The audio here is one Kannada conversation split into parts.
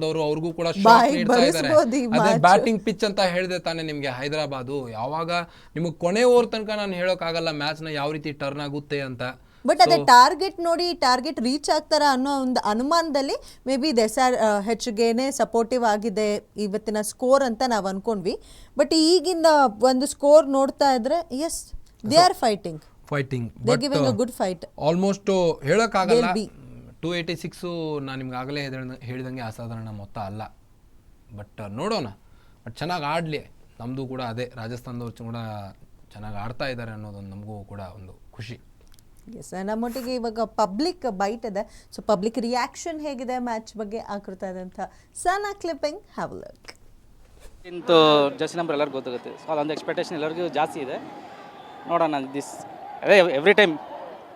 ಅವರು ಅವ್ರಿಗೂ ಕೂಡ ಬ್ಯಾಟಿಂಗ್ ಪಿಚ್ ಅಂತ ಹೇಳಿದೆ ತಾನೆ ನಿಮ್ಗೆ ಹೈದರಾಬಾದ್. ಯಾವಾಗ ನಿಮಗೆ ಕೊನೆ ಓವರ್ ತನಕ ನಾನು ಹೇಳೋಕ್ಕಾಗಲ್ಲ ಮ್ಯಾಚ್ನ ಯಾವ ರೀತಿ ಟರ್ನ್ ಆಗುತ್ತೆ ಅಂತ. ಬಟ್ ಅದೇ ಟಾರ್ಗೆಟ್ ನೋಡಿ ಟಾರ್ಗೆಟ್ ರೀಚ್ ಆಗ್ತಾರ ಅನ್ನೋ ಒಂದು ಅನುಮಾನದಲ್ಲಿ ಮೇ ಬಿ ದೆಸಾರ್ ಹೆಚ್ಚಿಗೆನೆ ಸಪೋರ್ಟಿವ್ ಆಗಿದೆ ಇವತ್ತಿನ ಸ್ಕೋರ್ ಅಂತ ನಾವು ಅನ್ಕೊಂಡ್ವಿ. ಬಟ್ ಈಗಿಂದ ಒಂದು ಸ್ಕೋರ್ ನೋಡ್ತಾ ಇದ್ರೆ yes they are fighting fighting good fight almost ಹೇಳಕ್ be. ಟೂ ಏಯ್ಟಿ ಸಿಕ್ಸು ನಾನು ನಿಮ್ಗೆ ಆಗಲೇ ಹೇಳಿದಂಗೆ ಅಸಾಧಾರಣ ಮೊತ್ತ ಅಲ್ಲ. ಬಟ್ ನೋಡೋಣ. ಬಟ್ ಚೆನ್ನಾಗಿ ಆಡಲಿ. ನಮ್ಮದು ಕೂಡ ಅದೇ. ರಾಜಸ್ಥಾನದವ್ರು ಕೂಡ ಚೆನ್ನಾಗಿ ಆಡ್ತಾ ಇದ್ದಾರೆ ಅನ್ನೋದೊಂದು ನಮಗೂ ಕೂಡ ಒಂದು ಖುಷಿ. ಎಸ್ ನಮ್ಮೊಟ್ಟಿಗೆ ಇವಾಗ ಪಬ್ಲಿಕ್ ಬೈಟ್ ಇದೆ. ಸೊ ಪಬ್ಲಿಕ್ ರಿಯಾಕ್ಷನ್ ಹೇಗಿದೆ ಮ್ಯಾಚ್ ಬಗ್ಗೆ ಆಕೃತ ಇದೆ ಅಂತ ಸನ ಕ್ಲಿಪ್ಪಿಂಗ್ ಹ್ಯಾವ್ ಲಕ್ ಇಂತು ಜರ್ಸಿ ನಂಬರ್ ಎಲ್ಲರಿಗೂ ಗೊತ್ತಾಗುತ್ತೆ. ಸೊ ಅದೊಂದು ಎಕ್ಸ್ಪೆಕ್ಟೇಷನ್ ಎಲ್ಲರಿಗೂ ಜಾಸ್ತಿ ಇದೆ. ನೋಡೋಣ ದಿಸ್ ಅದೇ ಎವ್ರಿ ಟೈಮ್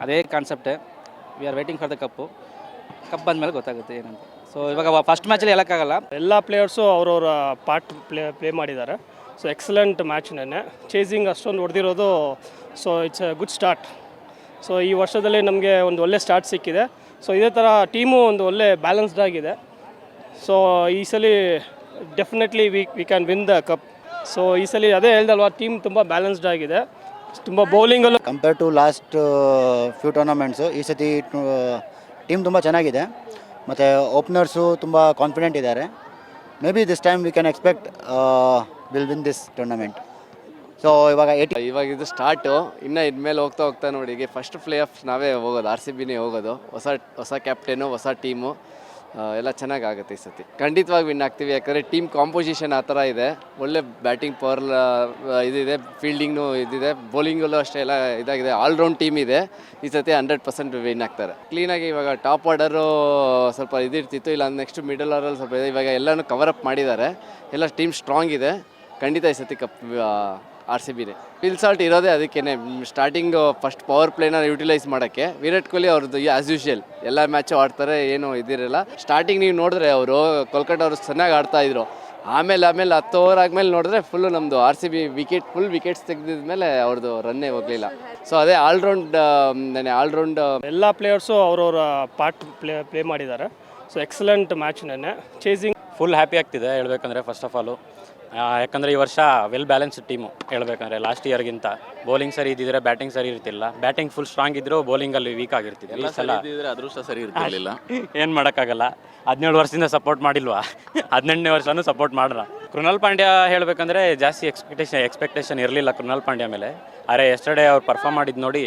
ಅದೇ ಕಾನ್ಸೆಪ್ಟೇ we are waiting for the cup cup ಬಂದಮೇಲೆ ಗೊತ್ತಾಗುತ್ತೆ ಏನಂತ. ಸೊ ಇವಾಗ ಫಸ್ಟ್ ಮ್ಯಾಚಲ್ಲಿ ಹೇಳೋಕ್ಕಾಗಲ್ಲ. ಎಲ್ಲ ಪ್ಲೇಯರ್ಸು ಅವ್ರವ್ರ ಪಾರ್ಟ್ ಪ್ಲೇ ಪ್ಲೇ ಮಾಡಿದ್ದಾರೆ. ಸೊ ಎಕ್ಸಲೆಂಟ್ ಮ್ಯಾಚ್ ನೆನ್ನೆ. ಚೇಸಿಂಗ್ ಅಷ್ಟೊಂದು ಹೊಡೆದಿರೋದು so it's a good start so ಈ ವರ್ಷದಲ್ಲಿ ನಮಗೆ ಒಂದು ಒಳ್ಳೆ ಸ್ಟಾರ್ಟ್ ಸಿಕ್ಕಿದೆ. ಸೊ ಇದೇ ಥರ ಟೀಮು ಒಂದು ಒಳ್ಳೆ ಬ್ಯಾಲೆನ್ಸ್ಡ್ ಆಗಿದೆ. ಸೊ ಈ ಸಲ definitely we we can win the cup so ಈ ಸಲ ಅದೇ ಹೇಳ್ದಲ್ವಾ ಟೀಮ್ ತುಂಬ ಬ್ಯಾಲೆನ್ಸ್ಡ್ ಆಗಿದೆ. ತುಂಬ ಬೌಲಿಂಗಲ್ಲೂ compare to last few tournaments ಈ ಸತಿ ಟೀಮ್ ತುಂಬ ಚೆನ್ನಾಗಿದೆ. ಮತ್ತು ಓಪನರ್ಸು ತುಂಬ ಕಾನ್ಫಿಡೆಂಟ್ ಇದ್ದಾರೆ. May be this time we can expect will win this tournament so ಇವಾಗ ಏಟ್ ಇವಾಗ ಇದು ಸ್ಟಾರ್ಟು ಇನ್ನು ಇದ್ಮೇಲೆ ಹೋಗ್ತಾ ಹೋಗ್ತಾ ನೋಡಿ ಫಸ್ಟ್ ಪ್ಲೇ ಆಫ್ ನಾವೇ ಹೋಗೋದು ಆರ್ ಸಿ ಬಿನೇ ಹೋಗೋದು. ಹೊಸ ಹೊಸ ಕ್ಯಾಪ್ಟೇನು ಹೊಸ ಟೀಮು ಎಲ್ಲ ಚೆನ್ನಾಗಿ ಆಗುತ್ತೆ ಈ ಸತಿ. ಖಂಡಿತವಾಗಿ ವಿನ್ ಆಗ್ತೀವಿ. ಯಾಕಂದರೆ ಟೀಮ್ ಕಾಂಪೋಸಿಷನ್ ಆ ಥರ ಇದೆ. ಒಳ್ಳೆ ಬ್ಯಾಟಿಂಗ್ ಪವರ್ ಇದಿದೆ ಫೀಲ್ಡಿಂಗ್ನು ಇದಿದೆ ಬೌಲಿಂಗಲ್ಲೂ ಅಷ್ಟೇ ಎಲ್ಲ ಇದಾಗಿದೆ. ಆಲ್ರೌಂಡ್ ಟೀಮ್ ಇದೆ. ಈ ಸತಿ ಹಂಡ್ರೆಡ್ ಪರ್ಸೆಂಟ್ ವಿನ್ ಆಗ್ತಾರೆ. ಕ್ಲೀನಾಗಿ ಇವಾಗ ಟಾಪ್ ಆರ್ಡರು ಸ್ವಲ್ಪ ಇದಿರ್ತಿತ್ತು. ಇಲ್ಲ ನೆಕ್ಸ್ಟ್ ಮಿಡಲ್ ಆರ್ಡರ್ ಸ್ವಲ್ಪ ಇದೆ. ಇವಾಗ ಎಲ್ಲನೂ ಕವರ್ ಅಪ್ ಮಾಡಿದ್ದಾರೆ. ಎಲ್ಲ ಟೀಮ್ ಸ್ಟ್ರಾಂಗ್ ಇದೆ. ಖಂಡಿತ ಈ ಸತಿ ಕಪ್ ಆರ್ ಸಿ ಬಿನೇ ಪಿಲ್ಸಾಲ್ಟ್ ಇರೋದೇ ಅದಕ್ಕೇನೆ. ಸ್ಟಾರ್ಟಿಂಗ್ ಫಸ್ಟ್ ಪವರ್ ಪ್ಲೇನ ಯುಟಿಲೈಸ್ ಮಾಡೋಕ್ಕೆ. ವಿರಾಟ್ ಕೊಹ್ಲಿ ಅವ್ರದ್ದು ಆಸ್ ಯೂಶುವಲ್ ಎಲ್ಲ ಮ್ಯಾಚು ಆಡ್ತಾರೆ ಏನು ಇದಿರಲ್ಲ. ಸ್ಟಾರ್ಟಿಂಗ್ ನೀವು ನೋಡಿದ್ರೆ ಅವರು ಕೋಲ್ಕತ್ತಾ ಅವರು ಚೆನ್ನಾಗಿ ಆಡ್ತಾ ಇದ್ರು. ಆಮೇಲೆ ಆಮೇಲೆ ಹತ್ತು ಓವರ್ ಆದಮೇಲೆ ನೋಡಿದ್ರೆ ಫುಲ್ಲು ನಮ್ಮದು R C B wicket full wickets ತೆಗೆದಿದ್ಮೇಲೆ ಅವ್ರದ್ದು ರನ್ನೇ ಹೋಗಲಿಲ್ಲ. ಸೊ ಅದೇ ಆಲ್ರೌಂಡ್ ನೆನೆ ಆಲ್ರೌಂಡ್ ಎಲ್ಲ ಪ್ಲೇಯರ್ಸು ಅವ್ರವ್ರ ಪಾರ್ಟ್ ಪ್ಲೇ ಪ್ಲೇ ಮಾಡಿದ್ದಾರೆ. ಸೊ ಎಕ್ಸಲೆಂಟ್ ಮ್ಯಾಚ್ ನೆನ್ನೆ. ಚೇಸಿಂಗ್ ಫುಲ್ ಹ್ಯಾಪಿ ಆಗ್ತಿದೆ ಹೇಳ್ಬೇಕಂದ್ರೆ ಫಸ್ಟ್ ಆಫ್ ಆಲು ಯಾಕಂದರೆ ಈ ವರ್ಷ ವೆಲ್ ಬ್ಯಾಲೆನ್ಸ್ಡ್ ಟೀಮು ಹೇಳ್ಬೇಕಂದ್ರೆ ಲಾಸ್ಟ್ ಇಯರ್ಗಿಂತ ಬೌಲಿಂಗ್ ಸರಿ ಇದ್ದಿದ್ರೆ ಬ್ಯಾಟಿಂಗ್ ಸರಿ ಇರ್ತಿಲ್ಲ. ಬ್ಯಾಟಿಂಗ್ ಫುಲ್ ಸ್ಟ್ರಾಂಗ್ ಇದ್ರು ಬೌಲಿಂಗಲ್ಲಿ ವೀಕ್ ಆಗಿರ್ತಿದೆ ಈ ಸಲ ಅದೃಷ್ಟ ಸರಿ ಇರ್ತಿರ್ಲಿಲ್ಲ. ಏನು ಮಾಡೋಕ್ಕಾಗಲ್ಲ. ಹದಿನೇಳು ವರ್ಷದಿಂದ ಸಪೋರ್ಟ್ ಮಾಡಿಲ್ವಾ? ಹದಿನೆಂಟನೇ ವರ್ಷನೂ ಸಪೋರ್ಟ್ ಮಾಡ್ರ. ಕೃಣಾಲ್ ಪಾಂಡ್ಯ ಹೇಳಬೇಕಂದ್ರೆ ಜಾಸ್ತಿ ಎಕ್ಸ್ಪೆಕ್ಟೇಷನ್ ಎಕ್ಸ್ಪೆಕ್ಟೇಷನ್ ಇರಲಿಲ್ಲ ಕೃಣಾಲ್ ಪಾಂಡ್ಯ ಮೇಲೆ. ಆದರೆ ಎಸ್ಟರ್ಡೇ ಅವ್ರು ಪರ್ಫಾರ್ಮ್ ಮಾಡಿದ್ದು ನೋಡಿ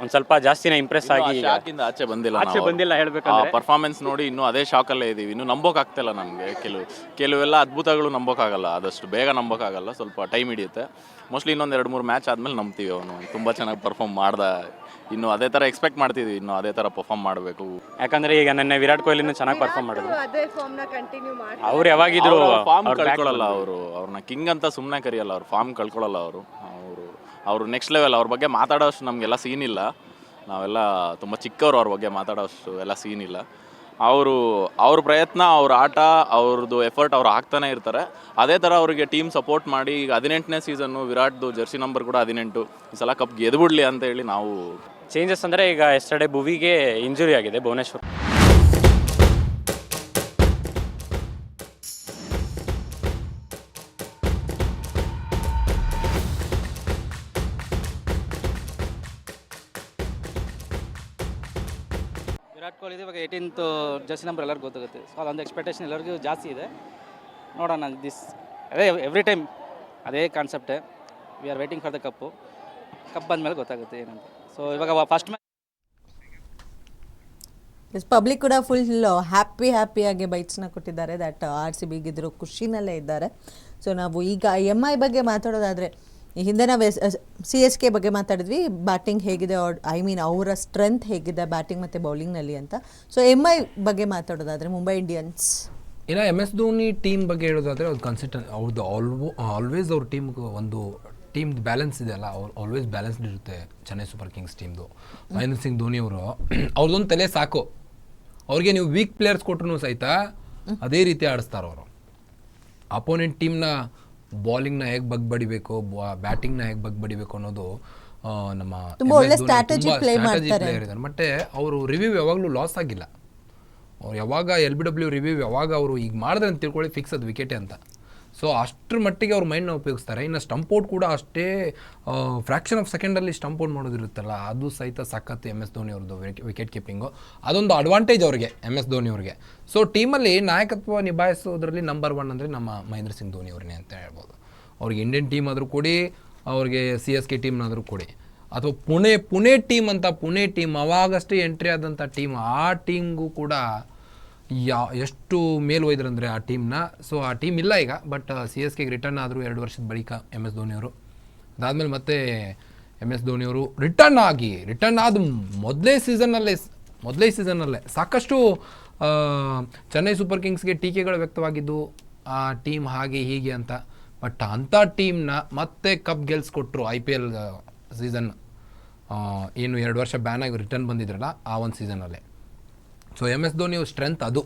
ಒಂದು ಸ್ವಲ್ಪ ಜಾಸ್ತಿನೇ ಇಂಪ್ರೆಸ್ ಆಗಿ ಈಗ ಶಾಕಿಂದ ಆಚೆ ಬಂದಿಲ್ಲ ಆಚೆ ಬಂದಿಲ್ಲ ಹೇಳ್ಬೇಕಂದ್ರೆ? ಪರ್ಫಾರ್ಮೆನ್ಸ್ ನೋಡಿ ಇನ್ನೂ ಅದೇ ಶಾಕಲ್ಲೇ ಇದೀವಿ. ಇನ್ನು ನಂಬೋಕ್ ಆಗ್ತಿಲ್ಲ ನಮಗೆ. ಕೆಲವು ಕೆಲವೆಲ್ಲ ಅದ್ಭುತಗಳು ನಂಬೋಕ್ಕಾಗಲ್ಲ ಆದಷ್ಟು ಬೇಗ ನಂಬೋಕ್ಕಾಗಲ್ಲ ಸ್ವಲ್ಪ ಟೈಮ್ ಹಿಡಿಯುತ್ತೆ. ಮೋಸ್ಟ್ಲಿ ಇನ್ನೊಂದು ಎರಡು ಮೂರು ಮ್ಯಾಚ್ ಆದ್ಮೇಲೆ ನಂಬ್ತೀವಿ ಅವನು. ತುಂಬ ಚೆನ್ನಾಗಿ ಪರ್ಫಾರ್ಮ್ ಮಾಡ್ದ. ಇನ್ನು ಅದೇ ಥರ ಎಕ್ಸ್ಪೆಕ್ಟ್ ಮಾಡ್ತಿದ್ವಿ. ಇನ್ನು ಅದೇ ಥರ ಪರ್ಫಾರ್ಮ್ ಮಾಡಬೇಕು. ಯಾಕಂದ್ರೆ ಈಗ ನೆನ್ನೆ ವಿರಾಟ್ ಕೊಹ್ಲಿನೂ ಚೆನ್ನಾಗಿ ಪರ್ಫಾರ್ಮ್ ಮಾಡಿದ್ರು. ಅವ್ರು ಯಾವಾಗಿದ್ರು ಫಾರ್ಮ್ ಕಳ್ಕೊಳ್ಳಲ್ಲ ಅವರು ಅವ್ರನ್ನ ಕಿಂಗ್ ಅಂತ ಸುಮ್ಮನೆ ಕರೆಯಲ್ಲ. ಅವ್ರು ಫಾರ್ಮ್ ಕಳ್ಕೊಳ್ಳಲ್ಲ ಅವರು. ಅವರು ನೆಕ್ಸ್ಟ್ ಲೆವೆಲ್ ಅವ್ರ ಬಗ್ಗೆ ಮಾತಾಡೋಷ್ಟು ನಮಗೆಲ್ಲ ಸೀನ್ ಇಲ್ಲ. ನಾವೆಲ್ಲ ತುಂಬ ಚಿಕ್ಕವರು ಅವ್ರ ಬಗ್ಗೆ ಮಾತಾಡೋಷ್ಟು ಎಲ್ಲ ಸೀನ್ ಇಲ್ಲ. ಅವರು, ಅವ್ರ ಪ್ರಯತ್ನ, ಅವ್ರ ಆಟ ಅವ್ರದ್ದು ಎಫರ್ಟ್ ಅವ್ರು ಹಾಕ್ತಾನೆ ಇರ್ತಾರೆ. ಅದೇ ಥರ ಅವರಿಗೆ ಟೀಮ್ ಸಪೋರ್ಟ್ ಮಾಡಿ ಈಗ ಹದಿನೆಂಟನೇ ಸೀಸನ್ನು ವಿರಾಟ್ದು ಜರ್ಸಿ ನಂಬರ್ ಕೂಡ ಹದಿನೆಂಟು. ಈ ಸಲ ಕಪ್ ಗೆದ್ಬಿಡ್ಲಿ ಅಂತ ಹೇಳಿ ನಾವು ಚೇಂಜಸ್ ಅಂದರೆ ಈಗ ಎಸ್ಟರ್ಡೆ ಭುವಿಗೆ ಇಂಜುರಿ ಆಗಿದೆ ಭುವನೇಶ್ವರ್. ವಿರಾಟ್ ಕೊಹ್ಲಿ ಇವಾಗ ಏಯ್ಟೀನ್ತ್ ಜರ್ಸಿ ನಂಬರ್ ಎಲ್ಲರಿಗೂ ಗೊತ್ತಾಗುತ್ತೆ. ಸೊ ಅದೊಂದು ಎಕ್ಸ್ಪೆಕ್ಟೇಷನ್ ಎಲ್ಲರಿಗೂ ಜಾಸ್ತಿ ಇದೆ. ನೋಡೋಣ ದಿಸ್ ಅದೇ ಎವ್ರಿ ಟೈಮ್ ಅದೇ ಕಾನ್ಸೆಪ್ಟೇ we are waiting for the cup cup ಬಂದಮೇಲೆ ಗೊತ್ತಾಗುತ್ತೆ ಏನಂತ. ಸೊ ಇವಾಗ ಫಸ್ಟ್ ಮ್ಯಾಚ್ ಪಬ್ಲಿಕ್ ಕೂಡ ಫುಲ್ ಹ್ಯಾಪಿ ಹ್ಯಾಪಿಯಾಗಿ ಬೈಟ್ಸ್ನ ಕೊಟ್ಟಿದ್ದಾರೆ. ದಟ್ ಆರ್ ಸಿ ಬಿಗಿದ್ರು ಖುಷಿನಲ್ಲೇ ಇದ್ದಾರೆ. ಸೊ ನಾವು ಈಗ ಎಂ ಐ ಬಗ್ಗೆ ಮಾತಾಡೋದಾದರೆ ಈ ಹಿಂದೆ ನಾವು ಸಿ ಎಸ್ ಕೆ ಬಗ್ಗೆ ಮಾತಾಡಿದ್ವಿ ಬ್ಯಾಟಿಂಗ್ ಹೇಗಿದೆ ಐ ಮೀನ್ ಅವರ ಸ್ಟ್ರೆಂತ್ ಹೇಗಿದೆ ಬ್ಯಾಟಿಂಗ್ ಮತ್ತು ಬೌಲಿಂಗ್ನಲ್ಲಿ ಅಂತ. ಸೊ ಎಂ ಐ ಬಗ್ಗೆ ಮಾತಾಡೋದಾದರೆ ಮುಂಬೈ ಇಂಡಿಯನ್ಸ್ ಇಲ್ಲ ಎಂ ಎಸ್ ಧೋನಿ ಟೀಮ್ ಬಗ್ಗೆ ಹೇಳೋದಾದರೆ ಅವ್ರು ಕನ್ಸಿಸ್ಟೆಂಟ್ ಅವ್ರದ್ದು ಆಲ್ವೋ ಆಲ್ವೇಸ್ ಅವ್ರ ಟೀಮ್ ಒಂದು ಟೀಮ್ ಬ್ಯಾಲೆನ್ಸ್ ಇದೆಯಲ್ಲ ಅವ್ರು ಆಲ್ವೇಸ್ ಬ್ಯಾಲೆನ್ಸ್ಡ್ ಇರುತ್ತೆ ಚೆನ್ನೈ ಸೂಪರ್ ಕಿಂಗ್ಸ್ ಟೀಮ್ದು ಮಹೇಂದ್ರ ಸಿಂಗ್ ಧೋನಿ ಅವರು ಅವ್ರದ್ದೊಂದು ತಲೆ ಸಾಕು. ಅವ್ರಿಗೆ ನೀವು ವೀಕ್ ಪ್ಲೇಯರ್ಸ್ ಕೊಟ್ರು ಸಹಿತ ಅದೇ ರೀತಿ ಆಡಿಸ್ತಾರೆ ಅವರು. ಅಪೋನೆಂಟ್ ಟೀಮ್ನ ಬಾಲಿಂಗ್ನ ಹೇಗೆ ಬಗ್ ಬಡಿಬೇಕು ಬ್ಯಾಟಿಂಗ್ನ ಹೇಗೆ ಬಗ್ ಬಡಿಬೇಕು ಅನ್ನೋದು ನಮ್ಮ. ಮತ್ತೆ ಅವರು ರಿವ್ಯೂ ಯಾವಾಗಲೂ ಲಾಸ್ ಆಗಿಲ್ಲ. ಅವ್ರು ಯಾವಾಗ ಎಲ್ ಬಿ ಡಬ್ಲ್ಯೂ ರಿವ್ಯೂ ಯಾವಾಗ ಅವರು ಈಗ ಮಾಡಿದ್ರೆ ಅಂತ ತಿಳ್ಕೊಳ್ಳಿ ಫಿಕ್ಸ್ ಅದು ವಿಕೆಟ್ ಅಂತ. ಸೊ ಅಷ್ಟರ ಮಟ್ಟಿಗೆ ಅವ್ರ ಮೈಂಡ್ನ ಉಪಯೋಗಿಸ್ತಾರೆ. ಇನ್ನು ಸ್ಟಂಪ್ ಔಟ್ ಕೂಡ ಅಷ್ಟೇ ಫ್ರ್ಯಾಕ್ಷನ್ ಆಫ್ ಸೆಕೆಂಡಲ್ಲಿ ಸ್ಟಂಪ್ ಔಟ್ ಮಾಡೋದಿರುತ್ತಲ್ಲ, ಅದು ಸಹಿತ ಸಖತ್ತು ಎಂ ಎಸ್ ಧೋನಿ ಅವ್ರದ್ದು ವಿಕೆಟ್ ಕೀಪಿಂಗು ಅದೊಂದು ಅಡ್ವಾಂಟೇಜ್ ಅವರಿಗೆ ಎಂ ಎಸ್ ಧೋನಿ ಅವ್ರಿಗೆ. ಸೊ ಟೀಮಲ್ಲಿ ನಾಯಕತ್ವ ನಿಭಾಯಿಸೋದ್ರಲ್ಲಿ ನಂಬರ್ ಒನ್ ಅಂದರೆ ನಮ್ಮ ಮಹೇಂದ್ರ ಸಿಂಗ್ ಧೋನಿ ಅವ್ರನ್ನೇ ಅಂತ ಹೇಳ್ಬೋದು. ಅವ್ರಿಗೆ ಇಂಡಿಯನ್ ಟೀಮ್ ಆದರೂ ಕೊಡಿ, ಅವ್ರಿಗೆ ಸಿ ಎಸ್ ಕೆ ಟೀಮ್ನಾದರೂ ಕೊಡಿ. ಅಥವಾ ಪುಣೆ ಪುಣೆ ಟೀಮ್ ಅಂತ, ಪುಣೆ ಟೀಮ್ ಅವಾಗಷ್ಟೇ ಎಂಟ್ರಿ ಆದಂಥ ಟೀಮ್ ಆ ಟೀಮ್ಗೂ ಕೂಡ ಯಾ, ಎಷ್ಟು ಮೇಲ್ ಒಯ್ದ್ರಂದರೆ ಆ ಟೀಮ್ನ. ಸೊ ಆ ಟೀಮ್ ಇಲ್ಲ ಈಗ ಬಟ್ ಸಿ ಎಸ್ ಕೆಗೆ ರಿಟರ್ನ್ ಆದರೂ ಎರಡು ವರ್ಷದ ಬಳಿಕ ಎಂ ಎಸ್ ಧೋನಿಯವರು ಅದಾದಮೇಲೆ ಮತ್ತೆ ಎಂ ಎಸ್ ಧೋನಿಯವರು ರಿಟರ್ನ್ ಆಗಿ ರಿಟರ್ನ್ ಆದ ಮೊದಲೇ ಸೀಸನ್ನಲ್ಲೇ ಮೊದಲೇ ಸೀಸನ್ನಲ್ಲೇ ಸಾಕಷ್ಟು ಚೆನ್ನೈ ಸೂಪರ್ ಕಿಂಗ್ಸ್ಗೆ ಟೀಕೆಗಳು ವ್ಯಕ್ತವಾಗಿದ್ದು, ಆ ಟೀಮ್ ಹಾಗೆ ಹೀಗೆ ಅಂತ. ಬಟ್ ಅಂಥ ಟೀಮ್ನ ಮತ್ತೆ ಕಪ್ ಗೆಲ್ಸ್ಕೊಟ್ರು ಐ ಪಿ ಎಲ್ ಸೀಸನ್ ಏನು ಎರಡು ವರ್ಷ ಬ್ಯಾನ್ ಆಗಿ ರಿಟರ್ನ್ ಬಂದಿದ್ರಲ್ಲ, ಆ ಒಂದು ಸೀಸನಲ್ಲೇ ಸೊ ಎಂ ಎಸ್ ಧೋನಿ ಅವ್ರ ಸ್ಟ್ರೆಂತ್ ಅದು.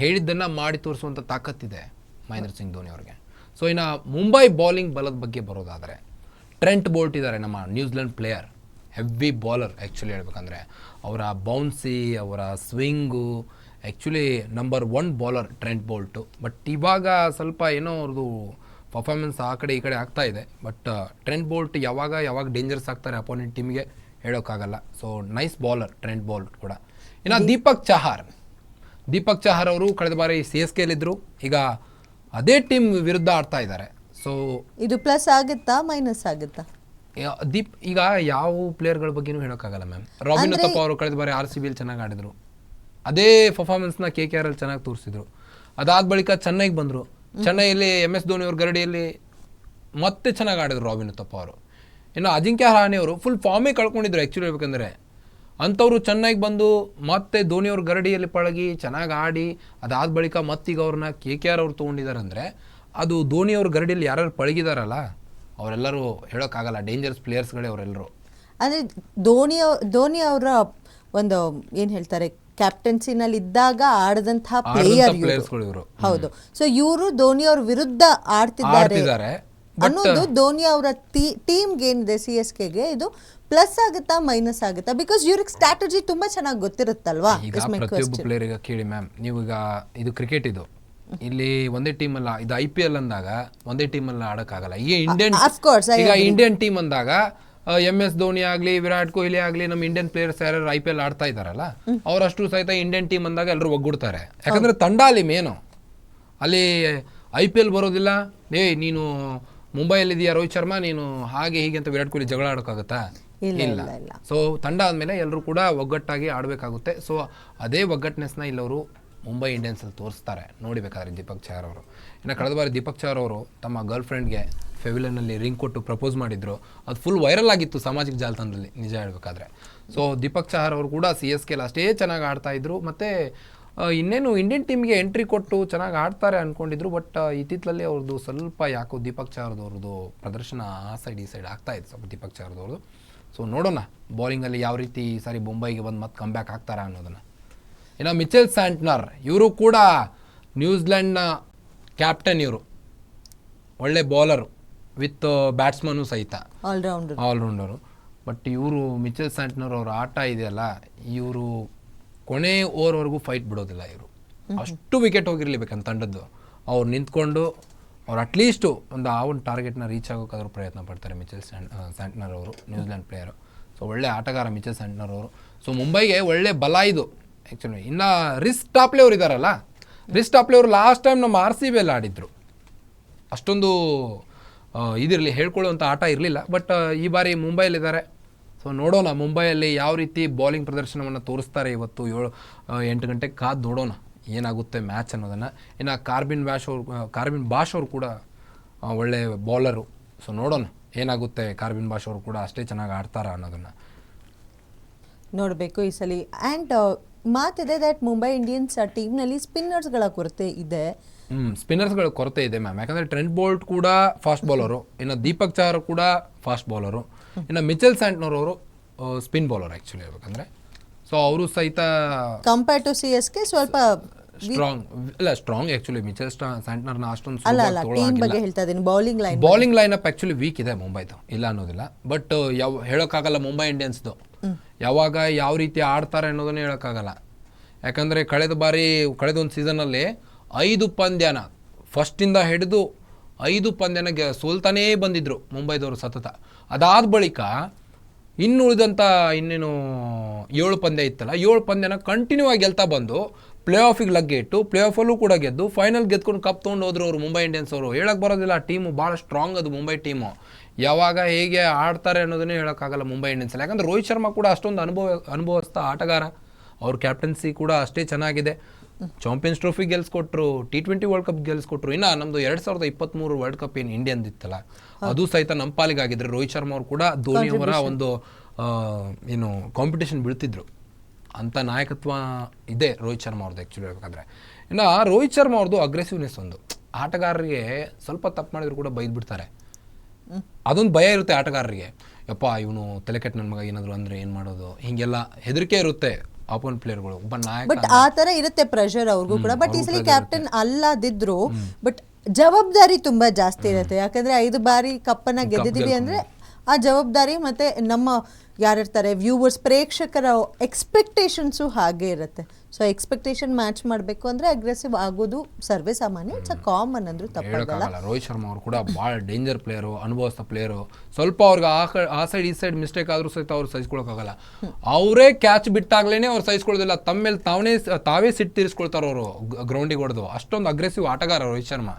ಹೇಳಿದ್ದನ್ನು ಮಾಡಿ ತೋರಿಸುವಂಥ ತಾಕತ್ತಿದೆ ಮಹೇಂದ್ರ ಸಿಂಗ್ ಧೋನಿ ಅವ್ರಿಗೆ. ಸೊ ಇನ್ನು ಮುಂಬೈ ಬೌಲಿಂಗ್ ಬಲದ ಬಗ್ಗೆ ಬರೋದಾದರೆ ಟ್ರೆಂಟ್ ಬೋಲ್ಟ್ ಇದ್ದಾರೆ ನಮ್ಮ New Zealand player heavy bowler actually ಹೇಳ್ಬೇಕಂದ್ರೆ. ಅವರ ಬೌನ್ಸಿ ಅವರ swing actually number one bowler Trent Boult but ಇವಾಗ ಸ್ವಲ್ಪ ಏನೋ ಅವ್ರದ್ದು ಪರ್ಫಾರ್ಮೆನ್ಸ್ ಆ ಕಡೆ ಈ ಕಡೆ ಆಗ್ತಾ ಇದೆ. ಬಟ್ ಟ್ರೆಂಟ್ ಬೋಲ್ಟ್ ಯಾವಾಗ ಯಾವಾಗ ಡೇಂಜರ್ಸ್ ಆಗ್ತಾರೆ ಅಪೋನೆಂಟ್ ಟೀಮ್ಗೆ ಹೇಳೋಕ್ಕಾಗಲ್ಲ. So nice bowler Trent Boult ಕೂಡ. ಇನ್ನು ದೀಪಕ್ ಚಹಾರ್. ದೀಪಕ್ ಚಹಾರ್ ಅವರು ಕಳೆದ ಬಾರಿ ಸಿ ಎಸ್ ಕೆಲಿದ್ರು ಈಗ ಅದೇ ಟೀಮ್ ವಿರುದ್ಧ ಆಡ್ತಾ ಇದ್ದಾರೆ. ಸೊ ಇದು ಪ್ಲಸ್ ಆಗುತ್ತಾ ಮೈನಸ್ ಆಗುತ್ತಾ? ದೀಪ್ ಈಗ ಯಾವ ಪ್ಲೇಯರ್ಗಳ ಬಗ್ಗೆನೂ ಹೇಳೋಕ್ಕಾಗಲ್ಲ ಮ್ಯಾಮ್ ರಾಬಿನ್ ಉತ್ತಪ್ಪ ಅವರು ಕಳೆದ ಬಾರಿ ಆರ್ ಸಿ ಬಿಲಿ ಚೆನ್ನಾಗಿ ಆಡಿದ್ರು. ಅದೇ ಪರ್ಫಾರ್ಮೆನ್ಸ್ನ ಕೆ ಕೆ ಆರ್ ಅಲ್ಲಿ ಚೆನ್ನಾಗಿ ತೋರಿಸಿದ್ರು. ಅದಾದ ಬಳಿಕ ಚೆನ್ನೈಗೆ ಬಂದರು. ಚೆನ್ನೈಯಲ್ಲಿ ಎಂ ಎಸ್ ಧೋನಿ ಅವ್ರ ಗರಡಿಯಲ್ಲಿ ಮತ್ತೆ ಚೆನ್ನಾಗಿ ಆಡಿದ್ರು ರಾಬಿನ್ ಉತ್ತಪ್ಪ ಅವರು. ಇನ್ನು ಅಜಿಂಕ್ಯ ಹಾನಿ ಅವರು ಫುಲ್ ಫಾರ್ಮೇ ಕಳ್ಕೊಂಡಿದ್ರು ಆ್ಯಕ್ಚುಲಿ ಹೇಳ್ಬೇಕಂದ್ರೆ. ಅಂಥವ್ರು ಚೆನ್ನಾಗಿ ಬಂದು ಮತ್ತೆ ಧೋನಿಯವ್ರ ಗರಡಿಯಲ್ಲಿ ಪಳಗಿ ಚೆನ್ನಾಗಿ ಆಡಿ ಅದಾದ ಬಳಿಕ ಮತ್ತೀಗ ಅವ್ರನ್ನ ಕೆ ಕೆ ಆರ್ ಅವ್ರು ತೊಗೊಂಡಿದ್ದಾರೆ ಅಂದರೆ ಅದು ಧೋನಿಯವ್ರ ಗರಡಿಯಲ್ಲಿ ಯಾರ್ಯಾರು ಪಳಗಿದಾರಲ್ಲ ಅವರೆಲ್ಲರೂ ಹೇಳೋಕ್ಕಾಗಲ್ಲ ಡೇಂಜರಸ್ ಪ್ಲೇಯರ್ಸ್ಗಳೇ ಅವರೆಲ್ಲರೂ ಅಂದರೆ ಧೋನಿ ಅವ್- ಧೋನಿ ಅವರ ಒಂದು ಏನು ಹೇಳ್ತಾರೆ ಕ್ಯಾಪ್ಟನ್ಸಿನಲ್ಲಿ ಇದ್ದಾಗ ಆಡದಂತಹ ಪ್ಲೇಯರ್ ಹೌದು. ಸೊ ಇವರು ಧೋನಿ ಅವ್ರ ವಿರುದ್ಧ ಆಡ್ತಿದ್ದಾರೆ. ಅನ್ನೋದು ಧೋನಿ ಅವರ ಟೀಮ್ಗೆ ಏನಿದೆ ಸಿ ಎಸ್ ಕೆಗೆ ಇದು ಪ್ಲಸ್ ಆಗುತ್ತಾ ಮೈನಸ್ ಆಗುತ್ತಾ? ಬಿಕಾಸ್ ಇವ್ರಿಗೆ ಸ್ಟ್ರಾಟಜಿ ತುಂಬಾ ಚೆನ್ನಾಗಿ ಗೊತ್ತಿರುತ್ತಲ್ವಾ? ಈಗ ಪ್ರತಿಯೊಬ್ಬ ಪ್ಲೇಯರ್ ಈಗ ಕೇಳಿ ಮ್ಯಾಮ್ ನೀವು ಈಗ ಇದು ಕ್ರಿಕೆಟ್ ಇದು. ಇಲ್ಲಿ ಒಂದೇ ಟೀಮ್ ಅಲ್ಲ ಇದು ಐ ಪಿ ಎಲ್ ಅಂದಾಗ ಒಂದೇ ಟೀಮ್ ಅಲ್ಲಿ ಆಡಕ್ಕಾಗಲ್ಲ. ಈಗ ಇಂಡಿಯನ್ ಈಗ ಇಂಡಿಯನ್ ಟೀಮ್ ಅಂದಾಗ ಎಂ ಎಸ್ ಧೋನಿ ಆಗಲಿ ವಿರಾಟ್ ಕೊಹ್ಲಿ ಆಗಲಿ ನಮ್ಮ ಇಂಡಿಯನ್ ಪ್ಲೇಯರ್ಸ್ ಯಾರು ಐ ಪಿ ಎಲ್ ಆಡ್ತಾ ಇದಾರಲ್ಲ ಅವರಷ್ಟು ಸಹಿತ ಇಂಡಿಯನ್ ಟೀಮ್ ಅಂದಾಗ ಎಲ್ಲರೂ ಒಗ್ಗೂಡ್ತಾರೆ. ಯಾಕಂದ್ರೆ ತಂಡ ಅಲ್ಲಿ ಮೇನು ಅಲ್ಲಿ ಐ ಪಿ ಎಲ್ ಬರೋದಿಲ್ಲ ಏಯ್ ನೀನು ಮುಂಬೈಯಲ್ಲಿದೆಯಾ ರೋಹಿತ್ ಶರ್ಮಾ? ನೀನು ಹಾಗೆ ಹೀಗೆ ಅಂತ ವಿರಾಟ್ ಕೊಹ್ಲಿ ಜಗಳ ಆಡೋಕ್ಕಾಗತ್ತಾ? ಇಲ್ಲ. ಸೊ ತಂಡ ಆದಮೇಲೆ ಎಲ್ಲರೂ ಕೂಡ ಒಗ್ಗಟ್ಟಾಗಿ ಆಡಬೇಕಾಗುತ್ತೆ. ಸೊ ಅದೇ ಒಗ್ಗಟ್ನೆಸ್ನ ಇಲ್ಲವರು ಮುಂಬೈ ಇಂಡಿಯನ್ಸಲ್ಲಿ ತೋರಿಸ್ತಾರೆ. ನೋಡಿಬೇಕಾದ್ರೆ ದೀಪಕ್ ಚಹರ್ ಅವರು. ಇನ್ನು ಕಳೆದ ಬಾರಿ ದೀಪಕ್ ಚಹರ್ ಅವರು ತಮ್ಮ ಗರ್ಲ್ ಫ್ರೆಂಡ್ಗೆ ಫೆವಿಲನಲ್ಲಿ ರಿಂಗ್ ಕೊಟ್ಟು ಪ್ರಪೋಸ್ ಮಾಡಿದ್ರು. ಅದು ಫುಲ್ ವೈರಲ್ ಆಗಿತ್ತು ಸಾಮಾಜಿಕ ಜಾಲತಾಣದಲ್ಲಿ ನಿಜ ಹೇಳಬೇಕಾದ್ರೆ. ಸೊ ದೀಪಕ್ ಚಹರ್ ಅವರು ಕೂಡ ಸಿ ಎಸ್ ಕೆಲ್ ಅಷ್ಟೇ ಚೆನ್ನಾಗಿ ಆಡ್ತಾ ಇದ್ರು. ಮತ್ತು ಇನ್ನೇನು ಇಂಡಿಯನ್ ಟೀಮ್ಗೆ ಎಂಟ್ರಿ ಕೊಟ್ಟು ಚೆನ್ನಾಗಿ ಆಡ್ತಾರೆ ಅಂದ್ಕೊಂಡಿದ್ರು ಬಟ್ ಇತ್ತಿತ್ತಲಲ್ಲಿ ಅವ್ರದ್ದು ಸ್ವಲ್ಪ ಯಾಕೋ ದೀಪಕ್ ಚಾರ್ದವ್ರದ್ದು ಪ್ರದರ್ಶನ ಆ ಸೈಡ್ ಈ ಸೈಡ್ ಆಗ್ತಾ ಇತ್ತು ಸ್ವಲ್ಪ ದೀಪಕ್ ಚಾರ್ದವ್ರದ್ದು ಸೊ ನೋಡೋಣ ಬೌಲಿಂಗಲ್ಲಿ ಯಾವ ರೀತಿ ಈ ಸಾರಿ ಮುಂಬೈಗೆ ಬಂದು ಮತ್ತೆ ಕಂಬ್ಯಾಕ್ ಆಗ್ತಾರಾ ಅನ್ನೋದನ್ನು. ಇನ್ನು ಮಿಚೆಲ್ ಸ್ಯಾಂಟ್ನರ್ ಇವರು ಕೂಡ ನ್ಯೂಜಿಲೆಂಡ್ನ ಕ್ಯಾಪ್ಟನ್ ಇವರು. ಒಳ್ಳೆ ಬೌಲರು ವಿತ್ ಬ್ಯಾಟ್ಸ್ಮನ್ನು ಸಹಿತ. All rounder all rounder but ಇವರು ಮಿಚೆಲ್ ಸ್ಯಾಂಟ್ನರ್ ಅವ್ರ ಆಟ ಇದೆಯಲ್ಲ ಇವರು ಕೊನೆ ಓವರ್ವರೆಗೂ ಫೈಟ್ ಬಿಡೋದಿಲ್ಲ ಇವರು. ಅಷ್ಟು ವಿಕೆಟ್ ಹೋಗಿರ್ಲಿ ಬೇಕಂತ ತಂಡದ್ದು. ಅವ್ರು ನಿಂತ್ಕೊಂಡು ಅವ್ರು ಅಟ್ಲೀಸ್ಟು ಒಂದು ಆ ಒಂದು ಟಾರ್ಗೆಟ್ನ ರೀಚ್ ಆಗೋಕ್ಕಾದ್ರೂ ಪ್ರಯತ್ನ ಪಡ್ತಾರೆ ಮಿಚೆಲ್ ಸ್ಯಾಂಡ್ ಸ್ಯಾಂಟ್ನರ್ ಅವರು ನ್ಯೂಜಿಲೆಂಡ್ ಪ್ಲೇಯರು ಸೊ ಒಳ್ಳೆ ಆಟಗಾರ ಮಿಚೆಲ್ ಸ್ಯಾಂಟ್ನರ್ ಅವರು. ಸೊ ಮುಂಬೈಗೆ ಒಳ್ಳೆ ಬಲ ಇದು. ಆ್ಯಕ್ಚುಲಿ ಇನ್ನು ರಿಸ್ ಟಾಪ್ಲೆ ಅವ್ರು ಇದ್ದಾರಲ್ಲ ರಿಸ್ ಟಾಪ್ಲೆ ಅವರು ಲಾಸ್ಟ್ ಟೈಮ್ ನಮ್ಮ ಆರ್ ಸಿ ಬಿಯಲ್ಲಿ ಆಡಿದ್ರು. ಅಷ್ಟೊಂದು ಇದಿರಲಿ ಹೇಳ್ಕೊಳ್ಳುವಂಥ ಆಟ ಇರಲಿಲ್ಲ. ಬಟ್ ಈ ಬಾರಿ ಮುಂಬೈಲಿದ್ದಾರೆ ಸೊ ನೋಡೋಣ ಮುಂಬೈಯಲ್ಲಿ ಯಾವ ರೀತಿ ಬೌಲಿಂಗ್ ಪ್ರದರ್ಶನವನ್ನು ತೋರಿಸ್ತಾರೆ ಇವತ್ತು ಏಳು ಎಂಟು ಗಂಟೆಗೆ ಕಾದು ನೋಡೋಣ. ಏನಾಗುತ್ತೆ ಮ್ಯಾಚ್ ಅನ್ನೋದನ್ನು. ಇನ್ನು ಕಾರ್ಬಿನ್ ಬ್ಯಾಶ್ ಅವರು ಕಾರ್ಬಿನ್ ಬಾಷ್ ಅವರು ಕೂಡ ಒಳ್ಳೆಯ ಒಳ್ಳೆ ಬೌಲರು ಸೊ ನೋಡೋಣ ಏನಾಗುತ್ತೆ ಕಾರ್ಬಿನ್ ಬಾಷ್ ಅವರು ಕೂಡ ಅಷ್ಟೇ ಚೆನ್ನಾಗಿ ಆಡ್ತಾರ ಅನ್ನೋದನ್ನು. ನೋಡಬೇಕು ಈ ಸಲ. ಆ್ಯಂಡ್ ಮಾತಿದೆ ದಟ್ ಮುಂಬೈ ಇಂಡಿಯನ್ಸ್ ಟೀಮ್ನಲ್ಲಿ ಸ್ಪಿನ್ನರ್ಸ್ಗಳ ಕೊರತೆ ಇದೆ. ಹ್ಞೂ ಸ್ಪಿನ್ನರ್ಸ್ಗಳ ಕೊರತೆ ಇದೆ ಮ್ಯಾಮ್ ಯಾಕಂದರೆ ಟ್ರೆಂಟ್ ಬೋಲ್ಟ್ ಕೂಡ ಫಾಸ್ಟ್ ಬೌಲರು ಇನ್ನು ದೀಪಕ್ ಚಾರ್ ಕೂಡ ಫಾಸ್ಟ್ ಬೌಲರು ಇನ್ನು ಮಿಚೆಲ್ ಸ್ಯಾಂಟ್ನೋರ್ ಅವರು ಸ್ಪಿನ್ ಬೌಲರ್ ಆ್ಯಕ್ಚುಲಿ ಹೇಳ್ಬೇಕಂದ್ರೆ. ಸೊ ಅವರು ಸಹಿತ compare to C S K ಸ್ವಲ್ಪ ಸ್ಟ್ರಾಂಗ್ ಇಲ್ಲ ಸ್ಟ್ರಾಂಗ್ ಆ್ಯಕ್ಚುಲಿ ಮಿಚೆಲ್ ಸ್ಯಾಂಟ್ನರ್ನ ಅಷ್ಟೊಂದು ಅಲ್ಲ ಅಲ್ಲ ಟೀಮ್ ಬಗ್ಗೆ ಹೇಳ್ತಾ ಇದ್ದೀನಿ. Bowling line bowling line up actually weak ಇದೆ ಮುಂಬೈದು ಇಲ್ಲ ಅನ್ನೋದಿಲ್ಲ. ಬಟ್ ಯಾವ ಹೇಳೋಕ್ಕಾಗಲ್ಲ ಮುಂಬೈ ಇಂಡಿಯನ್ಸ್ದು. ಯಾವಾಗ ಯಾವ ರೀತಿ ಆಡ್ತಾರೆ ಅನ್ನೋದನ್ನೇ ಹೇಳೋಕ್ಕಾಗಲ್ಲ. ಯಾಕಂದರೆ ಕಳೆದ ಬಾರಿ ಕಳೆದ ಒಂದು ಸೀಸನಲ್ಲಿ ಐದು ಪಂದ್ಯನ ಫಸ್ಟಿಂದ ಹಿಡಿದು ಐದು ಪಂದ್ಯನ ಗೆ ಸೋಲ್ತಾನೇ ಬಂದಿದ್ದರು ಮುಂಬೈದವರು ಸತತ. ಅದಾದ ಬಳಿಕ ಇನ್ನು ಉಳಿದಂಥ ಇನ್ನೇನು ಏಳು ಪಂದ್ಯ ಇತ್ತಲ್ಲ, ಏಳು ಪಂದ್ಯನ ಕಂಟಿನ್ಯೂ ಆಗಿ ಗೆಲ್ತಾ ಬಂದು ಪ್ಲೇ ಆಫಿಗೆ ಲಗ್ಗೆ ಇಟ್ಟು ಪ್ಲೇ ಆಫಲ್ಲೂ ಕೂಡ ಗೆದ್ದು ಫೈನಲ್ ಗೆದ್ಕೊಂಡು ಕಪ್ ತೊಗೊಂಡು ಹೋದ್ರು ಅವರು ಮುಂಬೈ ಇಂಡಿಯನ್ಸ್ ಅವರು. ಹೇಳಕ್ಕೆ ಬರೋದಿಲ್ಲ ಟೀಮು ಭಾಳ ಸ್ಟ್ರಾಂಗ್ ಅದು ಮುಂಬೈ ಟೀಮು ಯಾವಾಗ ಹೇಗೆ ಆಡ್ತಾರೆ ಅನ್ನೋದನ್ನೇ ಹೇಳೋಕ್ಕಾಗಲ್ಲ ಮುಂಬೈ ಇಂಡಿಯನ್ಸ್ ಯಾಕಂದ್ರೆ ರೋಹಿತ್ ಶರ್ಮಾ ಕೂಡ ಅಷ್ಟೊಂದು ಅನುಭವ ಅನುಭವಿಸ್ತಾ ಆಟಗಾರ. ಅವ್ರ ಕ್ಯಾಪ್ಟನ್ಸಿ ಕೂಡ ಅಷ್ಟೇ ಚೆನ್ನಾಗಿದೆ. ಚಾಂಪಿಯನ್ಸ್ ಟ್ರೋಫಿ ಗೆಲ್ಸ್ಕೊಟ್ರು ಟಿ ಟ್ವೆಂಟಿ ವರ್ಲ್ಡ್ ಕಪ್ ಗೆಲ್ಸ್ಕೊಟ್ರು ಇನ್ನು ನಮ್ಮದು ಎರಡು ಸಾವಿರದ ಇಪ್ಪತ್ತ್ಮೂರು ವರ್ಲ್ಡ್ ಕಪ್ ಏನು ಇಂಡಿಯನ್ ಇತ್ತಲ್ಲ ಅದು ಸಹಿತ ನಮ್ಮ ಪಾಲಿಗಾಗಿದ್ರೆ ರೋಹಿತ್ ಶರ್ಮಾ ಅವರು ಕೂಡ ಧೋನಿ ಅವರ ಒಂದು ಏನು ಕಾಂಪಿಟೇಷನ್ ಬೀಳ್ತಿದ್ರು. ಅಂಥ ನಾಯಕತ್ವ ಇದೆ ರೋಹಿತ್ ಶರ್ಮಾ ಅವ್ರದ್ದು ಆ್ಯಕ್ಚುಲಿ ಹೇಳ್ಬೇಕಂದ್ರೆ. ಇನ್ನು ರೋಹಿತ್ ಶರ್ಮಾ ಅವ್ರದ್ದು ಅಗ್ರೆಸಿವ್ನೆಸ್ ಒಂದು. ಆಟಗಾರರಿಗೆ ಸ್ವಲ್ಪ ತಪ್ಪು ಮಾಡಿದ್ರು ಕೂಡ ಬೈದು ಬಿಡ್ತಾರೆ ಅದೊಂದು ಭಯ ಇರುತ್ತೆ ಆಟಗಾರರಿಗೆ. ಯಪ್ಪ ಇವನು ತಲೆ ಕೆಟ್ಟ ನನ್ನ ಮಗ ಏನಾದರೂ ಅಂದರೆ ಏನು ಮಾಡೋದು? ಹೀಗೆಲ್ಲ ಹೆದರಿಕೆ ಇರುತ್ತೆ. ಆಪೋನೆಂಟ್ ಪ್ಲೇಯರ್ಗಳು ಒಬ್ಬ ನಾಯಕ ಬಟ್ ಆ ತರ ಇರುತ್ತೆ ಪ್ರೆಷರ್ ಅವ್ರಿಗೂ ಕೂಡ. ಬಟ್ ಈಸಲಿ ಸಲ ಕ್ಯಾಪ್ಟನ್ ಅಲ್ಲದಿದ್ರು ಬಟ್ ಜವಾಬ್ದಾರಿ ತುಂಬಾ ಜಾಸ್ತಿ ಇರುತ್ತೆ. ಯಾಕಂದ್ರೆ ಐದು ಬಾರಿ ಕಪ್ಪನ್ನ ಗೆದ್ದಿದೀವಿ ಅಂದ್ರೆ ಆ ಜವಾಬ್ದಾರಿ ಮತ್ತೆ ನಮ್ಮ ಯಾರಿರ್ತಾರೆ ವ್ಯೂವರ್ಸ್ ಪ್ರೇಕ್ಷಕರ ಎಕ್ಸ್ಪೆಕ್ಟೇಷನ್ಸು ಹಾಗೆ ಇರುತ್ತೆ. ಸೊ ಎಕ್ಸ್ಪೆಕ್ಟೇಷನ್ ಮ್ಯಾಚ್ ಮಾಡಬೇಕು ಅಂದ್ರೆ ಅಗ್ರೆಸಿವ್ ಆಗೋದು ಸರ್ವೇ ಸಾಮಾನ್ಯ ಇಟ್ಸ್ ಅ ಕಾಮನ್ ಅಂದರೂ ತಪ್ಪಾಗಲ್ಲ. ರೋಹಿತ್ ಶರ್ಮಾ ಅವರು ಕೂಡ ಭಾಳ ಡೇಂಜರ್ ಪ್ಲೇಯರು ಅನುಭವಿಸ್ತ ಪ್ಲೇಯರು ಸ್ವಲ್ಪ ಅವ್ರಿಗೆ ಆ ಆ ಸೈಡ್ ಈ ಸೈಡ್ ಮಿಸ್ಟೇಕ್ ಆದರೂ ಸಹಿತ ಅವ್ರು ಸಹಿಸ್ಕೊಳಕ್ಕಾಗಲ್ಲ. ಅವರೇ ಕ್ಯಾಚ್ ಬಿಟ್ಟಾಗ್ಲೇ ಅವ್ರು ಸಹಿಸ್ಕೊಳ್ಳೋದಿಲ್ಲ ತಮ್ಮ ಮೇಲೆ ತಾವೇ ತಾವೇ ಸಿಟ್ಟು ತೀರಿಸ್ಕೊಳ್ತಾರೆ ಅವರು ಗ್ರೌಂಡಿಗೆ ಹೊಡೆದು. ಅಷ್ಟೊಂದು ಅಗ್ರೆಸಿವ್ ಆಟಗಾರ ರೋಹಿತ್ ಶರ್ಮಾ.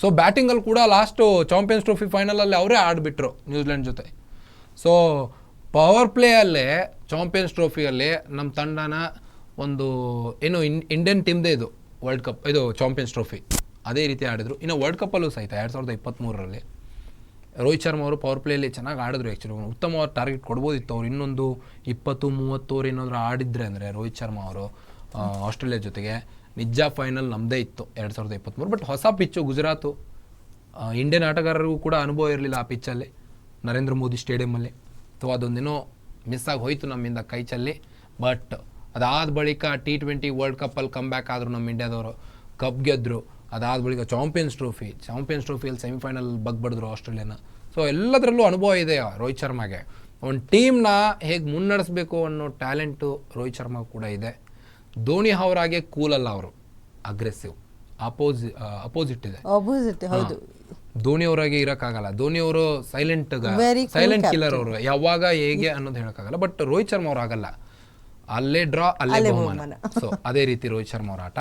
ಸೊ ಬ್ಯಾಟಿಂಗಲ್ಲಿ ಕೂಡ ಲಾಸ್ಟು ಚಾಂಪಿಯನ್ಸ್ ಟ್ರೋಫಿ ಫೈನಲಲ್ಲಿ ಅವರೇ ಆಡಿಬಿಟ್ರು ನ್ಯೂಜಿಲೆಂಡ್ ಜೊತೆ. ಸೊ ಪವರ್ ಪ್ಲೇಯಲ್ಲೇ ಚಾಂಪಿಯನ್ಸ್ ಟ್ರೋಫಿಯಲ್ಲಿ ನಮ್ಮ ತಂಡನ ಒಂದು, ಏನು ಇನ್ ಇಂಡಿಯನ್ ಟೀಮ್ದೇ ಇದು ವರ್ಲ್ಡ್ ಕಪ್ ಇದು ಚಾಂಪಿಯನ್ಸ್ ಟ್ರೋಫಿ ಅದೇ ರೀತಿ ಆಡಿದ್ರು. ಇನ್ನು ವರ್ಲ್ಡ್ ಕಪ್ಪಲ್ಲೂ ಸಹಿತ ಎರಡು ಸಾವಿರದ ಇಪ್ಪತ್ತ್ಮೂರರಲ್ಲಿ ರೋಹಿತ್ ಶರ್ಮಾ ಅವರು ಪವರ್ ಪ್ಲೇಯಲ್ಲಿ ಚೆನ್ನಾಗಿ ಆಡಿದ್ರು ಆ್ಯಕ್ಚುಲಿ ಉತ್ತಮವಾದ ಟಾರ್ಗೆಟ್ ಕೊಡ್ಬೋದಿತ್ತು ಅವ್ರು. ಇನ್ನೊಂದು ಇಪ್ಪತ್ತು, ಮೂವತ್ತು ಓವರ್ ಏನಾದರೂ ಆಡಿದ್ರೆ ಅಂದರೆ ರೋಹಿತ್ ಶರ್ಮಾ ಅವರು ಆಸ್ಟ್ರೇಲಿಯಾ ಜೊತೆಗೆ ನಿಜ ಫೈನಲ್ ನಮ್ಮದೇ ಇತ್ತು ಎರಡು ಸಾವಿರದ ಇಪ್ಪತ್ತ್ಮೂರು ಬಟ್ ಹೊಸ ಪಿಚ್ಚು ಗುಜರಾತು ಇಂಡಿಯನ್ ಆಟಗಾರರಿಗೂ ಕೂಡ ಅನುಭವ ಇರಲಿಲ್ಲ ಆ ಪಿಚ್ಚಲ್ಲಿ ನರೇಂದ್ರ ಮೋದಿ ಸ್ಟೇಡಿಯಮಲ್ಲಿ ಸೊ ಅದೊಂದೇನೋ ಮಿಸ್ ಆಗಿ ಹೋಯಿತು ನಮ್ಮಿಂದ ಕೈ ಚೆಲ್ಲಿ. ಬಟ್ ಅದಾದ ಬಳಿಕ ಟಿ ಟ್ವೆಂಟಿ ವರ್ಲ್ಡ್ ಕಪ್ಪಲ್ಲಿ ಕಮ್ ಬ್ಯಾಕ್ ಆದರು ನಮ್ಮ ಇಂಡಿಯಾದವರು ಕಪ್ ಗೆದ್ದರು ಅದಾದ ಬಳಿಕ ಚಾಂಪಿಯನ್ಸ್ ಟ್ರೋಫಿ ಚಾಂಪಿಯನ್ಸ್ ಟ್ರೋಫಿಯಲ್ಲಿ ಸೆಮಿಫೈನಲ್ ಬಗ್ಬಡಿದ್ರು ಆಸ್ಟ್ರೇಲಿಯಾನ ಸೊ ಎಲ್ಲದರಲ್ಲೂ ಅನುಭವ ಇದೆ ರೋಹಿತ್ ಶರ್ಮಾಗೆ. ಒಂದು ಟೀಮ್ನ ಹೇಗೆ ಮುನ್ನಡೆಸಬೇಕು ಅನ್ನೋ ಟ್ಯಾಲೆಂಟು ರೋಹಿತ್ ಶರ್ಮಾ ಕೂಡ ಇದೆ. ಧೋನಿ ಅವರಾಗೆ ಅಲ್ಲ ಅವರು. ಅಗ್ರೆಸಿವ್ ಅಪೋಸಿ ಅಪೋಸಿಟ್ ಇದೆ. ಹೌದು. ಧೋನಿ ಅವರಾಗೆ ಇರೋಕ್ಕಾಗಲ್ಲ. ಧೋನಿ ಅವರು ಸೈಲೆಂಟ್ ಸೈಲೆಂಟ್ ಕಿಲ್ಲರ್ ಅವರು. ಯಾವಾಗ ಹೇಗೆ ಅನ್ನೋದು ಹೇಳೋಕ್ಕಾಗಲ್ಲ. ಬಟ್ ರೋಹಿತ್ ಶರ್ಮಾ ಅವ್ರು ಆಗಲ್ಲ. ಅಲ್ಲೇ ಡ್ರಾ ಅಲ್ಲೇ ಬಹುಮಾನ. ಸೊ ಅದೇ ರೀತಿ ರೋಹಿತ್ ಶರ್ಮಾ ಅವ್ರ ಆಟ.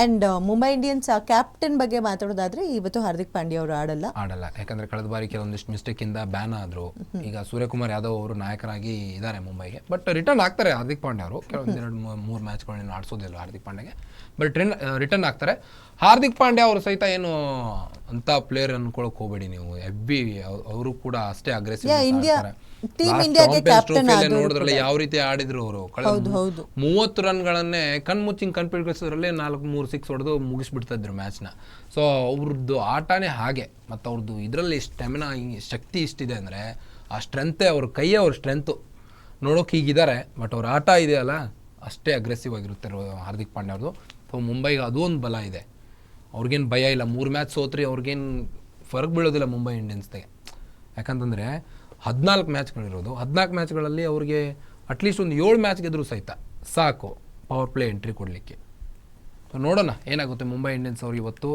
ಅಂಡ್ ಮುಂಬೈ ಇಂಡಿಯನ್ಸ್ ಕ್ಯಾಪ್ಟನ್ ಬಗ್ಗೆ ಮಾತಾಡೋದಾದ್ರೆ ಇವತ್ತು ಹಾರ್ದಿಕ್ ಪಾಂಡ್ಯ ಅವರು ಆಡಲ್ಲ. ಆಡಲ್ಲ. ಯಾಕಂದ್ರೆ ಕಳೆದ ಬಾರಿ ಕೆಲವೊಂದಿಷ್ಟು ಮಿಸ್ಟೇಕ್ ಇಂದ ಬ್ಯಾನ್ ಆದ್ರು. ಈಗ ಸೂರ್ಯಕುಮಾರ್ ಯಾದವ್ ಅವರು ನಾಯಕರಾಗಿ ಇದ್ದಾರೆ ಮುಂಬೈಗೆ. ಬಟ್ ರಿಟರ್ನ್ ಆಗ್ತಾರೆ ಹಾರ್ದಿಕ್ ಪಾಂಡ್ಯ ಅವರು. ಕೆಲವೊಂದು ಎರಡು ಮೂರು ಮ್ಯಾಚ್ಗಳನ್ನ ಆಡಿಸೋದಿಲ್ಲ ಹಾರ್ದಿಕ್ ಪಾಂಡ್ಯಗೆ. ಬಟ್ ರಿಟರ್ನ್ ಆಗ್ತಾರೆ. ಹಾರ್ದಿಕ್ ಪಾಂಡ್ಯ ಅವರು ಸಹಿತ ಏನು ಅಂತ ಪ್ಲೇಯರ್ ಅನ್ಕೊಳಕ್ ಹೋಗ್ಬೇಡಿ ನೀವು. ಎಬ್ಬಿ ಅವರು ಕೂಡ ಅಷ್ಟೇ ಅಗ್ರೆಸಿವ್ ನೋಡಿದ್ರಲ್ಲಿ ಯಾವ ರೀತಿ ಆಡಿದ್ರು ಅವರು. ಮೂವತ್ತು ರನ್ ಗಳನ್ನೇ ರನ್ಗಳನ್ನೇ ಕಣ್ಮುಚ್ಚಿಂಗ್ ಕಣ್ಪಿಡಿಸೋದ್ರಲ್ಲೇ ನಾಲ್ಕು ಮೂರು ಸಿಕ್ಸ್ ಹೊಡೆದು ಮುಗಿಸ್ಬಿಡ್ತಾ ಇದ್ರು ಮ್ಯಾಚ್ನ ಸೊ ಅವ್ರದ್ದು ಆಟನೇ ಹಾಗೆ. ಮತ್ತು ಅವ್ರದ್ದು ಇದರಲ್ಲಿ ಸ್ಟೆಮಿನಾ ಶಕ್ತಿ ಇಷ್ಟಿದೆ ಅಂದರೆ ಆ ಸ್ಟ್ರೆಂತೆ ಅವ್ರ ಕೈಯೇ ಅವ್ರ ಸ್ಟ್ರೆಂತು ನೋಡೋಕೆ ಹೀಗಿದ್ದಾರೆ ಬಟ್ ಅವ್ರ ಆಟ ಇದೆಯಲ್ಲ ಅಷ್ಟೇ ಅಗ್ರೆಸಿವ್ ಆಗಿರುತ್ತೆ ಹಾರ್ದಿಕ್ ಪಾಂಡ್ಯ ಅವ್ರದ್ದು ಸೊ ಮುಂಬೈಗೆ ಅದೂ ಒಂದು ಬಲ ಇದೆ. ಅವ್ರಿಗೇನು ಭಯ ಇಲ್ಲ. ಮೂರು ಮ್ಯಾಚ್ ಸೋತ್ರಿ ಅವ್ರಿಗೇನು ಫರಕ್ ಬೀಳೋದಿಲ್ಲ ಮುಂಬೈ ಇಂಡಿಯನ್ಸ್ಗೆ. ಯಾಕಂತಂದರೆ ಹದಿನಾಲ್ಕು ಮ್ಯಾಚ್ಗಳಿರೋದು ಹದಿನಾಲ್ಕು ಮ್ಯಾಚ್ಗಳಲ್ಲಿ ಅವ್ರಿಗೆ ಅಟ್ಲೀಸ್ಟ್ ಒಂದು ಏಳು ಮ್ಯಾಚ್ ಗೆದ್ರು ಸಹಿತ ಸಾಕು ಪವರ್ ಪ್ಲೇ ಎಂಟ್ರಿ ಕೊಡಲಿಕ್ಕೆ. ಸೊ ನೋಡೋಣ ಏನಾಗುತ್ತೆ ಮುಂಬೈ ಇಂಡಿಯನ್ಸ್ ಅವ್ರು ಇವತ್ತು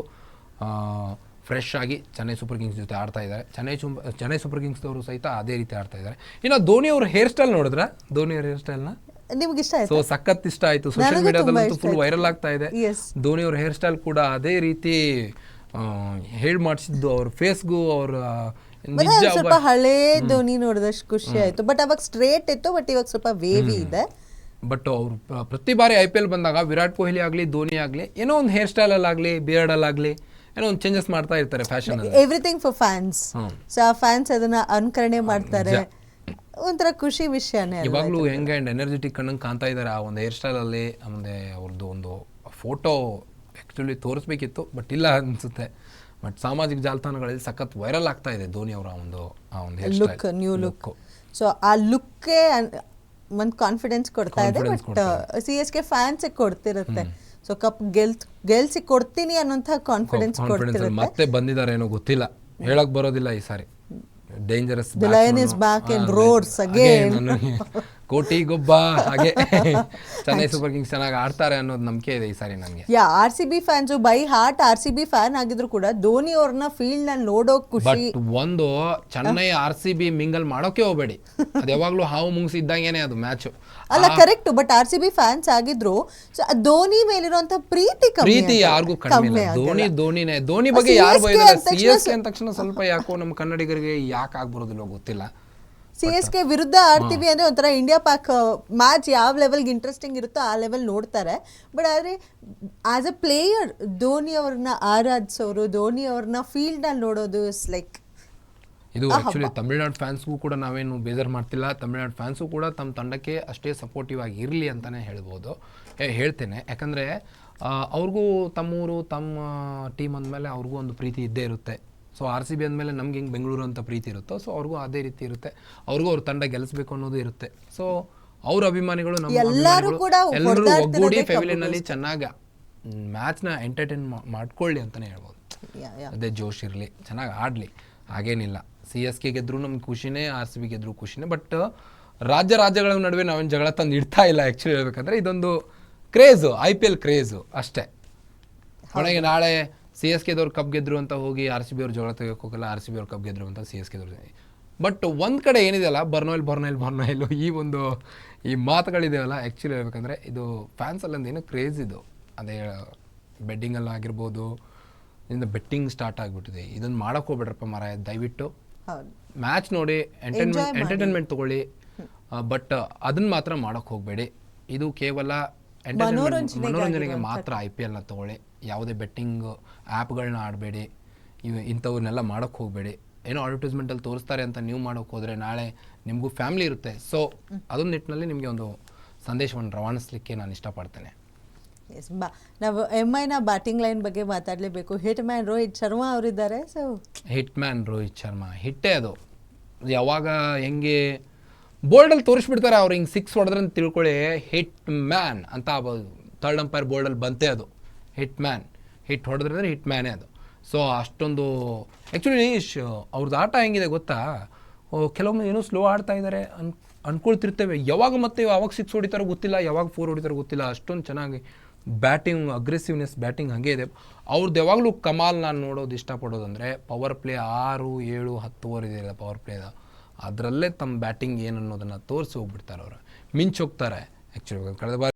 ಫ್ರೆಶ್ ಆಗಿ ಚೆನ್ನೈ ಸೂಪರ್ ಕಿಂಗ್ಸ್ ಜೊತೆ ಆಡ್ತಾ ಇದ್ದಾರೆ. ಚೆನ್ನೈ ಚೆನ್ನೈ ಸೂಪರ್ ಕಿಂಗ್ಸ್ ಅವರು ಸಹಿತ ಅದೇ ರೀತಿ ಆಡ್ತಾ ಇದ್ದಾರೆ. ಇನ್ನು ಧೋನಿ ಅವ್ರ ಹೇರ್ ಸ್ಟೈಲ್ ನೋಡಿದ್ರೆ? ಧೋನಿ ಅವ್ರ ಹೇರ್ ಸ್ಟೈಲ್ನ ನಿಮ್ಗೆ ಇಷ್ಟ ಸೊ ಆಯ್ತಾ? ಸಖತ್ ಇಷ್ಟ ಆಯ್ತು. ಸೋಷಿಯಲ್ ಮೀಡಿಯಾದಲ್ಲಿ ಫುಲ್ ವೈರಲ್ ಆಗ್ತಾ ಇದೆ. ಧೋನಿ ಅವ್ರ ಹೇರ್ ಸ್ಟೈಲ್ ಕೂಡ ಅದೇ ರೀತಿ ಹೇಳಿ ಮಾಡಿಸಿದ್ದು ಅವ್ರ ಫೇಸ್ಗೂ ಅವ್ರ ಸ್ವಲ್ಪ ಹಳೇ ಧೋನಿ ನೋಡಿದಷ್ಟು ಖುಷಿ ಆಯ್ತು. ಬಟ್ ಅವಾಗ ಸ್ಟ್ರೇಟ್ ಇತ್ತು ಬಟ್ ಇವಾಗ ಸ್ವಲ್ಪ ವೇವಿ ಇದೆ. ಬಟ್ ಅವ್ರು ಪ್ರತಿ ಬಾರಿ ಐ ಪಿ ಎಲ್ ಬಂದಾಗ ವಿರಾಟ್ ಕೊಹ್ಲಿ ಆಗಲಿ ಧೋನಿ ಆಗಲಿ ಏನೋ ಒಂದು ಹೇರ್ ಸ್ಟೈಲಲ್ಲಾಗಲಿ ಬಿಯರ್ಡಲ್ಲಾಗಲಿ ಏನೋ ಒಂದು ಚೇಂಜಸ್ ಮಾಡ್ತಾ ಇರ್ತಾರೆ fashion everything for fans. So ಆ ಫ್ಯಾನ್ಸ್ ಅದನ್ನ ಅನುಕರಣೆ ಮಾಡ್ತಾರೆ. ಒಂಥರ ಖುಷಿ ವಿಷಯನೇ ಇವಾಗಲೂ ಹೆಂಗೆ ಆ್ಯಂಡ್ ಎನರ್ಜೆಟಿಕ್ ಕಣ್ಣಂಗೆ ಕಾಣ್ತಾ ಇದ್ದಾರೆ ಆ ಒಂದು ಹೇರ್ ಸ್ಟೈಲಲ್ಲಿ ಆಮೇಲೆ ಅವ್ರದ್ದು ಒಂದು ಫೋಟೋ ಆ್ಯಕ್ಚುಲಿ ತೋರಿಸ್ಬೇಕಿತ್ತು ಬಟ್ ಇಲ್ಲ ಅನಿಸುತ್ತೆ. ಬಟ್ ಸಾಮಾಜಿಕ ಜಾಲತಾಣಗಳಲ್ಲಿ ಸಖತ್ ವೈರಲ್ ಆಗ್ತಾ ಇದೆ ಧೋನಿ ಅವರ ಒಂದು ಆ ಒಂದು hair look new look so ಆ ಲುಕ್ಕೇ ಒಂದು ಕಾನ್ಫಿಡೆನ್ಸ್ ಕೊಡ್ತಾ ಇದೆ Confidence but C S K ಫ್ಯಾನ್ಸಿಗೆ ಕೊಡ್ತಿರುತ್ತೆ. ಸೊ ಕಪ್ ಗೆಲ್ ಗೆಲ್ಸಿ ಕೊಡ್ತೀನಿ ಅನ್ನೋಂಥ ಕಾನ್ಫಿಡೆನ್ಸ್ ಕಾನ್ಫಿಡೆನ್ಸ್ ಕೊಡ್ತಿರುತ್ತೆ. ಮತ್ತೆ ಬಂದಿದ್ದಾರೆ ಏನೋ ಗೊತ್ತಿಲ್ಲ. ಹೇಳಕ್ ಬರೋದಿಲ್ಲ ಈ ಸಾರಿ. dangerous The lion is back and ah, roars again. again ಕೋಟಿ ಗೊಬ್ಬ ಹಾಗೆ ಚೆನ್ನೈ ಸೂಪರ್ ಕಿಂಗ್ಸ್ ಚೆನ್ನಾಗಿ ಆಡ್ತಾರೆ ಅನ್ನೋದು ನಂಬಿಕೆ ಇದೆ ಈ ಸಾರಿ ನನಗೆ. Yeah R C B fans by heart R C B fan ಆಗಿದ್ರು ಕೂಡ ಧೋನಿ ಅವ್ರನ್ನ ಫೀಲ್ಡ್ನಲ್ಲಿ ನೋಡೋ ಖುಷಿ. ಬಟ್ ಒಂದು Chennai R C B mingle ಮಾಡೋಕೆ ಹೋಗಬೇಡಿ. ಅದು ಯಾವಾಗಲೂ ಹಾವು ಮುಂಗ್ಸಿ ಇದ್ದಂಗೆನೆ ಅದು ಮ್ಯಾಚ್ ಅಲ್ಲ correct but R C B fans ಆಗಿದ್ರು ಧೋನಿ ಮೇಲಿರುವಂತ ಪ್ರೀತಿ ಪ್ರೀತಿ. ಯಾರಿಗೂ ಕಡಿಮೆ ಇಲ್ಲ. ಧೋನಿ ಧೋನಿನೇ ಧೋನಿ ಬಗ್ಗೆ ಯಾರು ಅಂದ ಸಿ ಎಸ್ ತಕ್ಷಣ ಸ್ವಲ್ಪ ಯಾಕೋ ನಮ್ಮ ಕನ್ನಡಿಗರಿಗೆ ಯಾಕೆ ಆಗ್ಬರೋದಿಲ್ಲ ಗೊತ್ತಿಲ್ಲ. ಸಿ ಎಸ್ ಕೆ ವಿರುದ್ಧ ಆಡ್ತೀವಿ ಅಂದ್ರೆ ಒಂಥರ ಇಂಡಿಯಾ ಪಾಕ್ ಮ್ಯಾಚ್ ಯಾವ ಲೆವೆಲ್ಗೆ ಇಂಟ್ರೆಸ್ಟಿಂಗ್ ಇರುತ್ತೋ ಆ ಲೆವೆಲ್ ನೋಡ್ತಾರೆ. ಬಟ್ ಆದರೆ ಆಸ್ ಅ ಪ್ಲೇಯರ್ ಧೋನಿ ಅವ್ರನ್ನ ಆರಾಧಿಸೋರು ಧೋನಿ ಅವ್ರನ್ನ ಫೀಲ್ಡಲ್ಲಿ ನೋಡೋದು ಇಸ್ ಲೈಕ್ ಇದು ಆ್ಯಕ್ಚುಲಿ ತಮಿಳ್ನಾಡು ಫ್ಯಾನ್ಸ್ಗೂ ಕೂಡ ನಾವೇನು ಬೇಜಾರು ಮಾಡ್ತಿಲ್ಲ. ತಮಿಳ್ನಾಡು ಫ್ಯಾನ್ಸು ಕೂಡ ತಮ್ಮ ತಂಡಕ್ಕೆ ಅಷ್ಟೇ ಸಪೋರ್ಟಿವ್ ಆಗಿ ಇರಲಿ ಅಂತಲೇ ಹೇಳ್ಬೋದು. ಹೇಳ್ತೇನೆ. ಯಾಕಂದರೆ ಅವ್ರಿಗೂ ತಮ್ಮೂರು ತಮ್ಮ ಟೀಮ್ ಅಂದಮೇಲೆ ಅವ್ರಿಗೂ ಒಂದು ಪ್ರೀತಿ ಇದ್ದೇ ಇರುತ್ತೆ. ಸೊ ಆರ್ ಸಿ ಬಿ ಅಂದಮೇಲೆ ನಮ್ಗೆ ಹೆಂಗೆ ಬೆಂಗಳೂರು ಅಂತ ಪ್ರೀತಿ ಇರುತ್ತೋ ಸೊ ಅವ್ರಿಗೂ ಅದೇ ರೀತಿ ಇರುತ್ತೆ. ಅವ್ರಿಗೂ ಅವ್ರ ತಂಡ ಗೆಲ್ಲಿಸ್ಬೇಕು ಅನ್ನೋದು ಇರುತ್ತೆ. ಸೊ ಅವ್ರ ಅಭಿಮಾನಿಗಳು ನಮ್ಮ ಎಲ್ಲರೂ ಒಗ್ಗೂಡಿ ಫೆವಿಲಿನಲ್ಲಿ ಚೆನ್ನಾಗಿ ಮ್ಯಾಚ್ನ ಎಂಟರ್ಟೈನ್ ಮಾಡ್ಕೊಳ್ಳಿ ಅಂತಲೇ ಹೇಳ್ಬೋದು. ಅದೇ ಜೋಶ್ ಇರಲಿ ಚೆನ್ನಾಗಿ ಆಡಲಿ ಹಾಗೇನಿಲ್ಲ. ಸಿ ಎಸ್ ಕೆ ಗೆದ್ರು ನಮ್ಗೆ ಖುಷಿನೇ ಆರ್ ಸಿ ಬಿ ಗೆದ್ರು ಖುಷಿನೇ ಬಟ್ ರಾಜ್ಯ ರಾಜ್ಯಗಳ ನಡುವೆ ನಾವೇನು ಜಗಳ ತಂದು ಇಡ್ತಾ ಇಲ್ಲ ಆ್ಯಕ್ಚುಲಿ ಹೇಳ್ಬೇಕಂದ್ರೆ ಇದೊಂದು craze I P L craze ಅಷ್ಟೇ. ಕೊನೆಗೆ ನಾಳೆ ಸಿ ಎಸ್ ಕೆದವ್ರು ಕಪ್ ಗೆದ್ರು ಅಂತ ಹೋಗಿ ಆರ್ ಸಿ ಬಿ ಅವ್ರು ಜಗಳ ತೆಗೆಯಕ್ಕೆ ಹೋಗಲ್ಲ ಆರ್ ಸಿ ಬಿ ಅವ್ರು ಕಪ್ ಗೆದ್ರು ಅಂತ ಸಿ ಎಸ್ ಕೆದವ್ರು ಬಟ್ ಒಂದು ಕಡೆ ಏನಿದೆಯಲ್ಲ ಬರ್ನೋಯ್ಲ್ ಬರ್ನೋಯ್ಲ್ ಬರ್ನೋಯ್ಲು ಈ ಒಂದು ಈ ಮಾತುಗಳಿದೆಯಲ್ಲ ಆ್ಯಕ್ಚುಲಿ ಹೇಳ್ಬೇಕಂದ್ರೆ ಇದು ಫ್ಯಾನ್ಸಲ್ಲಿ ಏನು ಕ್ರೇಜ್ ಇದು. ಅದೇ ಬೆಡ್ಡಿಂಗಲ್ಲಿ ಆಗಿರ್ಬೋದು ಇದರಿಂದ ಬೆಟ್ಟಿಂಗ್ ಸ್ಟಾರ್ಟ್ ಆಗಿಬಿಟ್ಟಿದೆ. ಇದನ್ನು ಮಾಡೋಕೆ ಹೋಗ್ಬೇಡ್ರಪ್ಪ ಮಾರಾಯ ದಯವಿಟ್ಟು. ಮ್ಯಾಚ್ ನೋಡಿ ಎಂಟರ್ಟೈನ್ಮೆಂಟ್ ಎಂಟರ್ಟೈನ್ಮೆಂಟ್ ತಗೊಳ್ಳಿ. ಬಟ್ ಅದನ್ನ ಮಾತ್ರ ಮಾಡೋಕೆ ಹೋಗಬೇಡಿ. ಇದು ಕೇವಲ ಮನೋರಂಜನೆಗೆ ಮಾತ್ರ ಐ ಪಿ ಎಲ್ನ ತಗೊಳ್ಳಿ. ಯಾವುದೇ ಬೆಟ್ಟಿಂಗ್ ಆ್ಯಪ್ಗಳನ್ನ ಆಡಬೇಡಿ. ಇವು ಇಂಥವನ್ನೆಲ್ಲ ಮಾಡೋಕ್ಕೆ ಹೋಗಬೇಡಿ. ಏನೋ ಅಡ್ವರ್ಟೈಸ್ಮೆಂಟಲ್ಲಿ ತೋರಿಸ್ತಾರೆ ಅಂತ ನೀವು ಮಾಡೋಕ್ಕೆ ಹೋದರೆ ನಾಳೆ ನಿಮಗೂ ಫ್ಯಾಮಿಲಿ ಇರುತ್ತೆ. ಸೊ ಅದೊಂದು ನಿಟ್ಟಿನಲ್ಲಿ ನಿಮಗೆ ಒಂದು ಸಂದೇಶವನ್ನು ರವಾನಿಸ್ಲಿಕ್ಕೆ ನಾನು ಇಷ್ಟಪಡ್ತೇನೆ. ಎಸ್ ಬಾ. ನಾವು ಎಂ ಐನ ಬ್ಯಾಟಿಂಗ್ ಲೈನ್ ಬಗ್ಗೆ ಮಾತಾಡಲೇಬೇಕು. ಹಿಟ್ ಮ್ಯಾನ್ ರೋಹಿತ್ ಶರ್ಮಾ ಅವರಿದ್ದಾರೆ so hit man Rohit Sharma ಹಿಟ್ಟೇ ಅದು ಅದು. ಯಾವಾಗ ಹೆಂಗೆ ಬೋರ್ಡಲ್ಲಿ ತೋರಿಸ್ಬಿಡ್ತಾರೆ ಅವ್ರು ಹಿಂಗೆ ಸಿಕ್ಸ್ ಹೊಡೆದ್ರೆ ಅಂತ ತಿಳ್ಕೊಳ್ಳಿ, ಹಿಟ್ ಮ್ಯಾನ್ ಅಂತ ಥರ್ಡ್ ಅಂಪೈರ್ ಬೋರ್ಡಲ್ಲಿ ಬಂತೆ ಅದು. ಹಿಟ್ ಮ್ಯಾನ್ ಹಿಟ್ ಹೊಡೆದ್ರೆ ಅಂದರೆ ಹಿಟ್ ಮ್ಯಾನೇ ಅದು ಸೊ ಅಷ್ಟೊಂದು ಆ್ಯಕ್ಚುಲಿ ಅವ್ರದ್ದು ಆಟ ಹೆಂಗಿದೆ ಗೊತ್ತಾ? ಕೆಲವೊಮ್ಮೆ ಏನೋ ಸ್ಲೋ ಆಡ್ತಾ ಇದ್ದಾರೆ ಅನ್, ಅನ್ಕೊಳ್ತಿರ್ತೇವೆ. ಯಾವಾಗ ಮತ್ತೆ ಯಾವಾಗ ಸಿಕ್ಸ್ ಹೊಡಿತಾರೋ ಗೊತ್ತಿಲ್ಲ, ಯಾವಾಗ ಫೋರ್ ಹೊಡಿತಾರೋ ಗೊತ್ತಿಲ್ಲ. ಅಷ್ಟೊಂದು ಚೆನ್ನಾಗಿ ಬ್ಯಾಟಿಂಗ್ ಅಗ್ರೆಸಿವ್ನೆಸ್ ಬ್ಯಾಟಿಂಗ್ ಹಾಗೆ ಇದೆ. ಅವ್ರದ್ದು ಯಾವಾಗಲೂ ಕಮಾಲ್ ನಾನು ನೋಡೋದು ಇಷ್ಟಪಡೋದಂದರೆ ಪವರ್ ಪ್ಲೇ ಆರು, ಏಳು ಹತ್ತು ಓವರ್ ಇದೆಯಲ್ಲ ಪವರ್ ಪ್ಲೇದ ಅದರಲ್ಲೇ ತಮ್ಮ ಬ್ಯಾಟಿಂಗ್ ಏನು ಅನ್ನೋದನ್ನು ತೋರಿಸಿ ಹೋಗ್ಬಿಡ್ತಾರೆ ಅವರು. ಮಿಂಚೋಗ್ತಾರೆ ಆ್ಯಕ್ಚುಲಿ ಕಳೆದ ಬಾರಿ